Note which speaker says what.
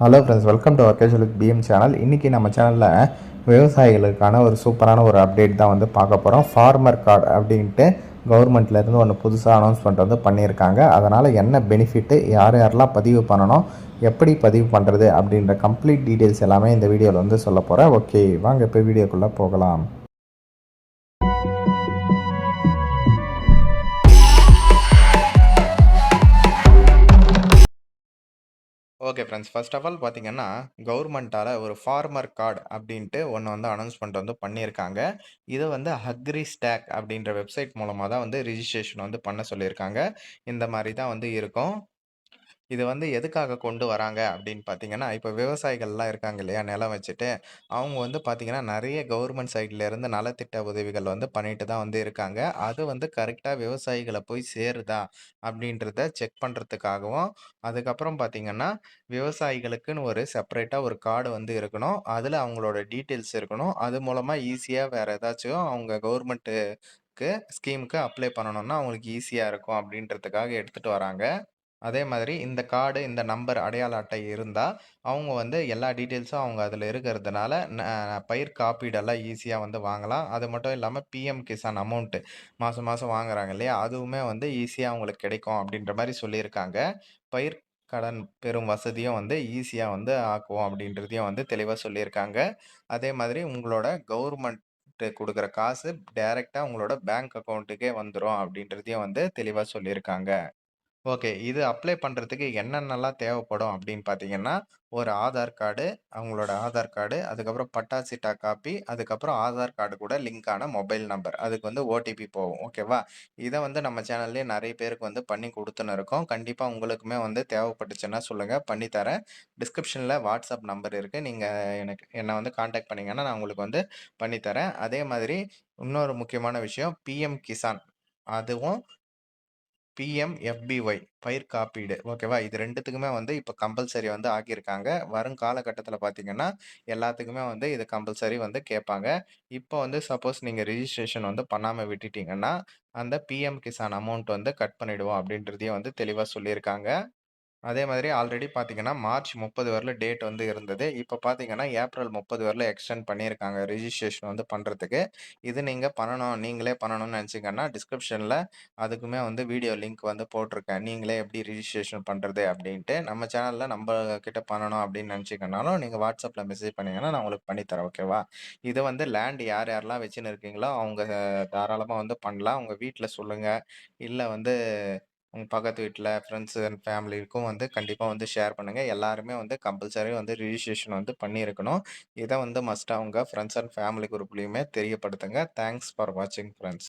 Speaker 1: Hello friends welcome to ஒகேஷன் with PM channel இன்றைக்கி நம்ம சேனலில் விவசாயிகளுக்கான ஒரு சூப்பரான ஒரு அப்டேட் தான் வந்து பார்க்க போகிறோம் ஃபார்மர் கார்டு அப்படின்ட்டு கவர்மெண்ட்லேருந்து ஒன்று புதுசாக அனௌன்ஸ்மெண்ட் வந்து பண்ணியிருக்காங்க. அதனால் என்ன பெனிஃபிட்டு யார் யாரெல்லாம் பதிவு பண்ணணும் எப்படி பதிவு பண்ணுறது அப்படின்ற கம்ப்ளீட் டீட்டெயில்ஸ் எல்லாமே இந்த வீடியோவில் வந்து சொல்ல போகிறேன் ஓகே வாங்க இப்போ வீடியோக்குள்ளே போகலாம். Okay friends. First of all பார்த்தீங்கன்னா கவர்மெண்ட்டால் ஒரு ஃபார்மர் கார்டு அப்படின்ட்டு ஒன்று வந்து அனௌன்ஸ்மெண்ட் வந்து பண்ணியிருக்காங்க. இதை வந்து அக்ரி ஸ்டாக் அப்படின்ற வெப்சைட் மூலமாக தான் வந்து ரிஜிஸ்ட்ரேஷன் வந்து பண்ண சொல்லியிருக்காங்க. இந்த மாதிரி தான் வந்து இருக்கும். இது வந்து எதுக்காக கொண்டு வராங்க அப்படின்னு பார்த்தீங்கன்னா, இப்போ விவசாயிகள்லாம் இருக்காங்க இல்லையா? நிலம் வச்சுட்டு, அவங்க வந்து பார்த்தீங்கன்னா, நிறைய கவர்மெண்ட் சைட்லேருந்து நலத்திட்ட உதவிகள் வந்து பண்ணிட்டு தான் வந்து இருக்காங்க. அது வந்து கரெக்டாக விவசாயிகளை போய் சேருதா? அப்படின்றத செக் பண்ணுறதுக்காகவும் அதுக்கப்புறம் பார்த்தீங்கன்னா, விவசாயிகளுக்குன்னு ஒரு செப்பரேட்டாக ஒரு கார்டு வந்து இருக்கணும். அதில் அவங்களோட டீட்டெயில்ஸ் இருக்கணும். அது மூலமாக ஈஸியாக வேறு ஏதாச்சும் அவங்க கவர்மெண்ட்டுக்கு ஸ்கீமுக்கு அப்ளை பண்ணணும்னா, அவங்களுக்கு ஈஸியாக இருக்கும் அப்படின்றதுக்காக எடுத்துகிட்டு வராங்க. அதே மாதிரி இந்த கார்டு, இந்த நம்பர் அடையாள அட்டை இருந்தால் அவங்க வந்து எல்லா டீட்டெயில்ஸும் அவங்க அதில் இருக்கிறதுனால, பயிர் காப்பீடெல்லாம் ஈஸியாக வந்து வாங்கலாம். அது மட்டும் இல்லாமல் பிஎம் கிசான் அமௌண்ட்டு மாதம் மாதம் வாங்குறாங்க இல்லையா? அதுவுமே வந்து ஈஸியாக அவங்களுக்கு கிடைக்கும் அப்படின்ற மாதிரி சொல்லியிருக்காங்க. பயிர் கடன் பெறும் வசதியும் வந்து ஈஸியாக வந்து ஆக்குவோம் அப்படின்றதையும் வந்து தெளிவாக சொல்லியிருக்காங்க. அதே மாதிரி உங்களோட கவர்மெண்ட் கொடுக்குற காசு டைரெக்டாக உங்களோட பேங்க் அக்கௌண்ட்டுக்கே வந்துடும் அப்படின்றதையும் வந்து தெளிவாக சொல்லியிருக்காங்க. ஓகே. இது அப்ளை பண்ணுறதுக்கு என்னென்னலாம் தேவைப்படும் அப்படின்னு பார்த்தீங்கன்னா, ஒரு ஆதார் கார்டு, அவங்களோட ஆதார் கார்டு, அதுக்கப்புறம் பட்டா சிட்டா காப்பி, அதுக்கப்புறம் ஆதார் கார்டு கூட லிங்க் ஆன மொபைல் நம்பர். அதுக்கு வந்து ஓடிபி போகும். ஓகேவா? இதை வந்து நம்ம சேனல்லயே நிறைய பேருக்கு வந்து பண்ணி கொடுத்துன்னு இருக்கோம். கண்டிப்பாக உங்களுக்குமே வந்து தேவைப்பட்டுச்சுன்னா சொல்லுங்கள் பண்ணித்தரேன் டிஸ்கிரிப்ஷனில் வாட்ஸ்அப் நம்பர் இருக்குது நீங்கள் எனக்கு என்னை வந்து காண்டாக்ட் பண்ணிங்கன்னா நான் உங்களுக்கு வந்து பண்ணி தரேன். அதே மாதிரி இன்னொரு முக்கியமான விஷயம், பிஎம் கிசான் அதுவும் பிஎம்எஃபிஒய் பயிர் காப்பீடு. ஓகேவா? இது ரெண்டுத்துக்குமே வந்து இப்போ கம்பல்சரி வந்து ஆக்கியிருக்காங்க. வரும் காலகட்டத்தில் பார்த்தீங்கன்னா, எல்லாத்துக்குமே வந்து இது கம்பல்சரி வந்து கேட்பாங்க. இப்போ வந்து சப்போஸ் நீங்கள் ரிஜிஸ்ட்ரேஷன் வந்து பண்ணாமல் விட்டுட்டீங்கன்னா, அந்த பிஎம் கிசான் அமௌண்ட் வந்து கட் பண்ணிவிடுவோம் அப்படின்றதையும் வந்து தெளிவாக சொல்லியிருக்காங்க. அதே மாதிரி ஆல்ரெடி பார்த்தீங்கன்னா, மார்ச் முப்பது வரல டேட் வந்து இருந்தது. இப்போ பார்த்தீங்கன்னா, ஏப்ரல் முப்பது வரல எக்ஸ்டெண்ட் பண்ணியிருக்காங்க ரிஜிஸ்ட்ரேஷன் வந்து பண்ணுறதுக்கு இது நீங்கள் பண்ணணும், நீங்களே பண்ணணும்னு நினச்சிங்கன்னா டிஸ்கிரிப்ஷனில் அதுக்குமே வந்து வீடியோ லிங்க் வந்து போட்டிருக்கேன். நீங்களே எப்படி ரிஜிஸ்ட்ரேஷன் பண்ணுறது அப்படின்ட்டு. நம்ம சேனலில் நம்ம கிட்ட பண்ணணும் அப்படின்னு நினச்சிக்கனாலும் நீங்கள் வாட்ஸ்அப்பில் மெசேஜ் பண்ணிங்கன்னா நான் உங்களுக்கு பண்ணித்தரேன் ஓகேவா? இது வந்து லேண்ட் யார் யாரெல்லாம் வச்சுன்னு இருக்கீங்களோ, அவங்க தாராளமாக வந்து பண்ணலாம். உங்கள் வீட்டில் சொல்லுங்கள் இல்லை வந்து உங்கள் பக்கத்து வீட்டில் ஃப்ரெண்ட்ஸ் அண்ட் ஃபேமிலிக்கும் வந்து கண்டிப்பாக வந்து ஷேர் பண்ணுங்கள் எல்லாருமே வந்து கம்பல்சரி வந்து ரிஜிஸ்ட்ரேஷன் வந்து பண்ணியிருக்கணும். இதை வந்து மஸ்ட்டாக அவங்க ஃப்ரெண்ட்ஸ் அண்ட் ஃபேமிலி குரூப்லேயுமே தெரியப்படுத்துங்க. தேங்க்ஸ் ஃபார் வாட்சிங் ஃப்ரெண்ட்ஸ்